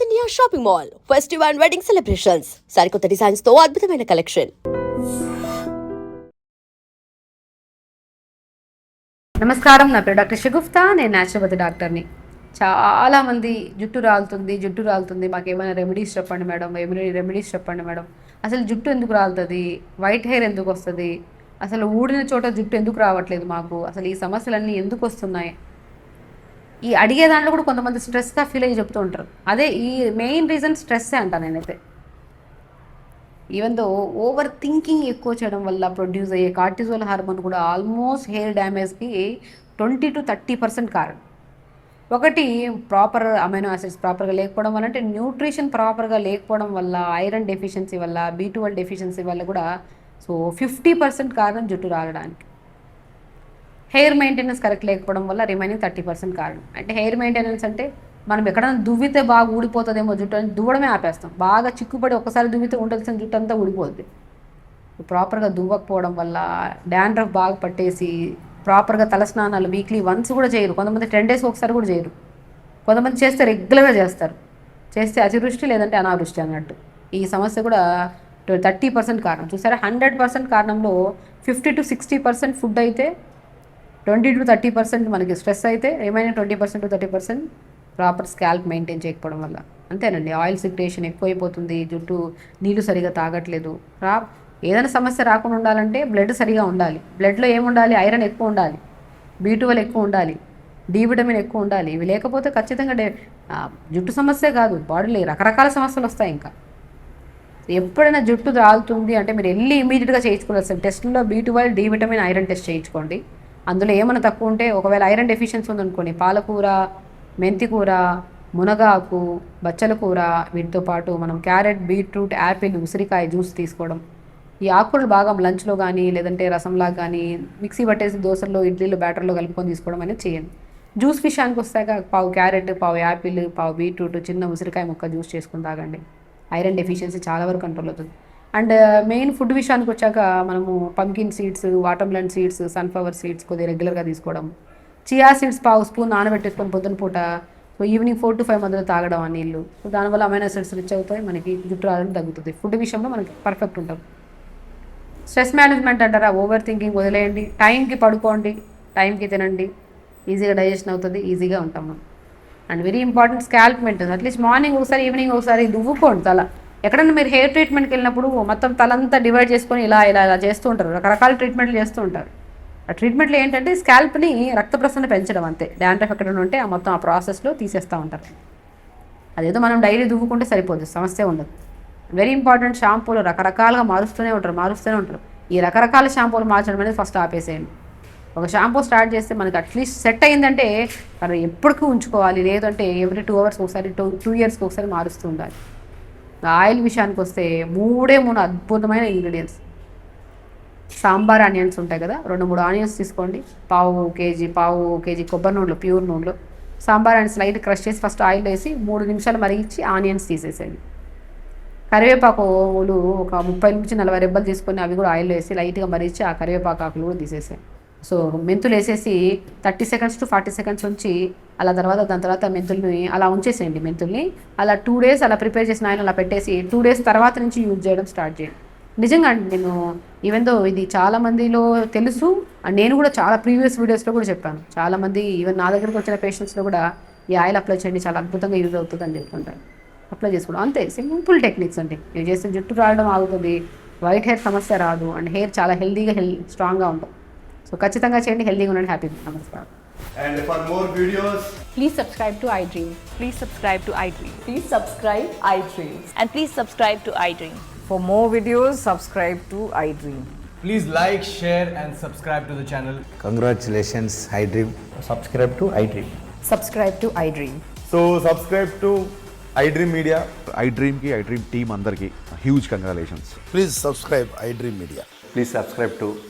North India shopping mall festival and wedding celebrations సరికొత్త డిజైన్స్తో అద్భుతమైన కలెక్షన్ నమస్కారం నా పేరు డాక్టర్ షగుఫ్తా నేను న్యాచురోపతి డాక్టర్ని. చాలామంది జుట్టు రాలుతుంది జుట్టు రాలుతుంది. మాకు ఏమైనా రెమెడీస్ చెప్పండి మేడం. ఏమైనా రెమెడీస్ చెప్పండి మేడం. అసలు జుట్టు ఎందుకు రాలుతుంది? వైట్ హెయిర్ ఎందుకు వస్తుంది? అసలు ఊడిన చోట జుట్టు ఎందుకు రావట్లేదు మాకు? అసలు ఈ సమస్యలన్నీ ఎందుకు వస్తున్నాయి? ఈ అడిగే దాంట్లో కూడా కొంతమంది స్ట్రెస్గా ఫీల్ అయ్యి చెప్తూ ఉంటారు. అదే ఈ మెయిన్ రీజన్ స్ట్రెస్సే అంట నేనైతే. ఈవెన్ దో ఓవర్ థింకింగ్ ఎక్కువ చేయడం వల్ల ప్రొడ్యూస్ అయ్యే కార్టిజోల్ హార్మోన్ కూడా ఆల్మోస్ట్ హెయిర్ డ్యామేజ్కి ట్వంటీ టు థర్టీ పర్సెంట్ కారణం. ఒకటి ప్రాపర్ అమైనో యాసిడ్స్ ప్రాపర్గా లేకపోవడం వల్ల అంటే న్యూట్రిషన్ ప్రాపర్గా లేకపోవడం వల్ల ఐరన్ డెఫిషియన్సీ వల్ల బీ ట్వెల్వ్ డెఫిషియన్సీ వల్ల కూడా సో ఫిఫ్టీ పర్సెంట్ కారణం జుట్టు రాలడానికి హెయిర్ మెయింటెనెన్స్ కరెక్ట్ లేకపోవడం వల్ల రిమైనింగ్ థర్టీ పర్సెంట్ కారణం. అంటే హెయిర్ మెయింటెనెన్స్ అంటే మనం ఎక్కడైనా దువ్వితే బాగా ఊడిపోతుందేమో జుట్టు అని దువ్వడమే ఆపేస్తాం. బాగా చిక్కుపడి ఒకసారి దువ్వితే ఉండాల్సిన జుట్టు అంతా ఊడిపోద్ది. ప్రాపర్గా దువ్వకపోవడం వల్ల డాండ్రఫ్ బాగా పట్టేసి ప్రాపర్గా తలస్నానాలు వీక్లీ వన్స్ కూడా చేయరు. కొంతమంది టెన్ డేస్ ఒకసారి కూడా చేయరు. కొంతమంది చేస్తే రెగ్యులర్గా చేస్తారు. చేస్తే అతివృష్టి లేదంటే అనావృష్టి అన్నట్టు. ఈ సమస్య కూడా థర్టీ పర్సెంట్ కారణం. చూసారా? Hundred percent కారణంలో fifty to sixty percent food అయితే ట్వంటీ టు థర్టీ పర్సెంట్ మనకి స్ట్రెస్ అయితే remaining twenty percent to thirty percent proper scalp maintain చేయకపోవడం వల్ల. అంతేనండి ఆయిల్ సిక్టేషన్ ఎక్కువైపోతుంది జుట్టు నీళ్ళు సరిగా తాగట్లేదు. రా ఏదైనా సమస్య రాకుండా ఉండాలంటే బ్లడ్ సరిగా ఉండాలి. బ్లడ్లో ఏముండాలి? ఐరన్ ఎక్కువ ఉండాలి. బీ ఎక్కువ ఉండాలి. డి విటమిన్ ఎక్కువ ఉండాలి. ఇవి లేకపోతే ఖచ్చితంగా డే- జుట్టు సమస్య కాదు. బాడీలో రకరకాల సమస్యలు వస్తాయి ఇంకా. ఎప్పుడైనా జుట్టు రాలుతుంది అంటే మీరు వెళ్ళి ఇమీడియట్గా చేయించుకోవాల్సిన టెస్ట్లో B twelve D vitamin iron test చేయించుకోండి. అందులో ఏమైనా తక్కువ ఉంటే ఒకవేళ ఐరన్ డెఫిషియన్సీ ఉందనుకోండి పాలకూర మెంతికూర మునగాకు బచ్చల కూర వీటితో పాటు మనం క్యారెట్ బీట్రూట్ యాపిల్ ఉసిరికాయ జ్యూస్ తీసుకోవడం. ఈ ఆకుకూరలు బాగా లంచ్లో కానీ లేదంటే రసంలా కానీ మిక్సీ పట్టేసి దోశల్లో ఇడ్లీలో బ్యాటర్లో కలుపుకొని తీసుకోవడం అనేది చేయండి. జ్యూస్ విషయానికి వస్తాక పావు క్యారెట్ పావు యాపిల్ పావు బీట్రూట్ చిన్న ఉసిరికాయ ముక్క జ్యూస్ చేసుకుని తాగండి. ఐరన్ డెఫిషియన్సీ చాలా వరకు కంట్రోల్ అవుతుంది. అండ్ uh, మెయిన్ ఫుడ్ విషయానికి వచ్చాక మనము pumpkin seeds watermelon seeds sunflower seeds కొద్దిగా రెగ్యులర్గా తీసుకోవడం. చియా సీడ్స్ పావు స్పూన్ నానబెట్టేసుకొని పొద్దున పూట so evening four to five మధ్యలో తాగడం ఆ నీళ్ళు. సో దానివల్ల అమైనో సీడ్స్ రిచ్ అవుతాయి మనకి జుట్టు రావడం తగ్గుతుంది. ఫుడ్ విషయంలో మనకి పర్ఫెక్ట్ ఉంటాం. స్ట్రెస్ మేనేజ్మెంట్ అంటారా? ఓవర్ థింకింగ్ వదిలేయండి టైంకి పడుకోండి. టైంకి తినండి. ఈజీగా డైజెషన్ అవుతుంది. ఈజీగా ఉంటాం మనం. And very important scalp maintenance at least morning ఒకసారి ఈవినింగ్ ఒకసారి దువ్వుకోండి తల. ఎక్కడన్నా మీరు హెయిర్ ట్రీట్మెంట్కి వెళ్ళినప్పుడు మొత్తం తలంతా డివైడ్ చేసుకొని ఇలా ఇలా ఇలా చేస్తూ ఉంటారు. రకరకాల ట్రీట్మెంట్లు చేస్తూ ఉంటారు. ఆ ట్రీట్మెంట్లు ఏంటంటే స్కాల్ప్ని రక్త ప్రసరణ పెంచడం అంతే. డాండ్రఫ్ ఎక్కడ ఉంటే ఆ మొత్తం ఆ ప్రాసెస్లో తీసేస్తూ ఉంటారు. అదేదో మనం డైలీ దువ్వుకుంటే సరిపోదు సమస్య ఉండదు. వెరీ ఇంపార్టెంట్ షాంపూలు రకరకాలుగా మారుస్తూనే ఉంటారు మారుస్తూనే ఉంటారు. ఈ రకరకాల షాంపూలు మార్చడం అనేది ఫస్ట్ ఆపేసేయండి. ఒక షాంపూ స్టార్ట్ చేస్తే మనకి అట్లీస్ట్ సెట్ అయిందంటే మనం ఎప్పటికీ ఉంచుకోవాలి. లేదంటే ఎవ్రీ టూ అవర్స్ ఒకసారి టూ టూ ఇయర్స్కి ఒకసారి మారుస్తూ ఉండాలి. ఆయిల్ విషయానికి వస్తే మూడే మూడు అద్భుతమైన ఇంగ్రీడియంట్స్ సాంబార్ ఆనియన్స్ ఉంటాయి కదా రెండు మూడు ఆనియన్స్ తీసుకోండి. పావు కేజీ పావు కేజీ కొబ్బరి నూనెలు ప్యూర్ నూనెలు. సాంబార్ ఆనియన్స్ లైట్ క్రష్ చేసి ఫస్ట్ ఆయిల్ వేసి మూడు నిమిషాలు మరిగించి ఆనియన్స్ తీసేసేయండి. కరివేపాకులు ఒక ముప్పై నుంచి నలభై రెబ్బలు తీసుకొని అవి కూడా ఆయిల్ వేసి లైట్గా మరిగించి ఆ కరివేపాకు ఆకులు కూడా తీసేసాయి సో మెంతులు వేసేసి thirty seconds to forty seconds ఉంచి అలా తర్వాత దాని తర్వాత మెంతుల్ని అలా ఉంచేసేయండి మెంతుల్ని. అలా టూ డేస్ అలా ప్రిపేర్ చేసిన ఆయన అలా పెట్టేసి టూ డేస్ తర్వాత నుంచి యూజ్ చేయడం స్టార్ట్ చేయండి. నిజంగా అండి నేను ఈవెన్ దో ఇది చాలా మందిలో తెలుసు అండ్ నేను కూడా చాలా ప్రీవియస్ వీడియోస్లో కూడా చెప్పాను. చాలా మంది ఈవెన్ నా దగ్గరకు వచ్చిన పేషెంట్స్లో కూడా ఈ ఆయిల్ అప్లై చేయండి చాలా అద్భుతంగా యూజ్ అవుతుంది అని చెప్తుంటారు. అప్లై చేసుకోవడం అంతే సింపుల్ టెక్నిక్స్ అండి. యూజ్ చేస్తే జుట్టు రావడం ఆగుతుంది వైట్ హెయిర్ సమస్య రాదు అండ్ హెయిర్ చాలా హెల్దీగా హెల్ స్ట్రాంగ్గా ఉంటుంది. సో ఖచ్చితంగా చేయండి హెల్దీగా ఉండండి హ్యాపీ నమస్కారం And for more videos, Please subscribe to iDream. Please subscribe to iDream. Please subscribe iDreams. And please subscribe to iDream. For more videos, subscribe to iDream. please like, share, and subscribe to the channel. Congratulations, iDream. subscribe to iDream. Subscribe to iDream. So subscribe to iDream media I డ్రీమ్కి iDream team అందరికీ huge congratulations Please subscribe iDream Media. Please subscribe